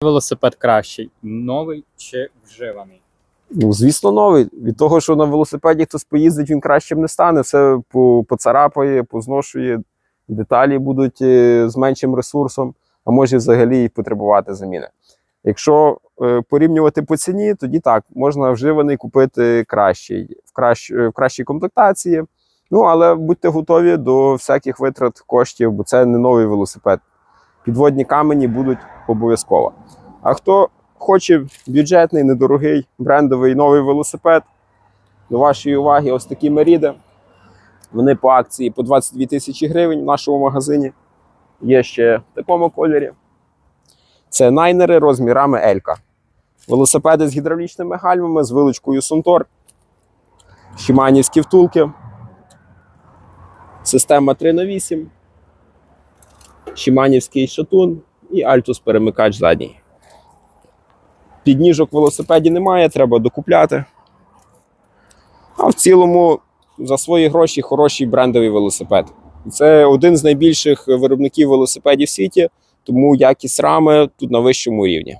велосипед кращий? Новий чи вживаний? Ну, звісно, новий. Від того, що на велосипеді хтось поїздить, він кращим не стане. Все поцарапає, позношує, деталі будуть е, з меншим ресурсом, а може взагалі і потребувати заміни. Якщо е, порівнювати по ціні, тоді так, можна вживаний купити кращий, в, кращ, е, в кращій комплектації. Ну, але будьте готові до всяких витрат коштів, бо це не новий велосипед. Підводні камені будуть обов'язково. А хто хоче бюджетний, недорогий, брендовий новий велосипед, до вашої уваги, ось такі Меріди. Вони по акції по 22 тисячі гривень в нашому магазині. Є ще в такому кольорі. Це найнери розмірами Елька. Велосипеди з гідравлічними гальмами, з вилочкою Сунтор, Шіманівські втулки, система 3 на 8 Шіманівський шатун і Альтус перемикач задній. Підніжок в велосипеді немає, треба докупляти. А в цілому за свої гроші хороший брендовий велосипед. Це один з найбільших виробників велосипедів в світі, тому якість рами тут на вищому рівні.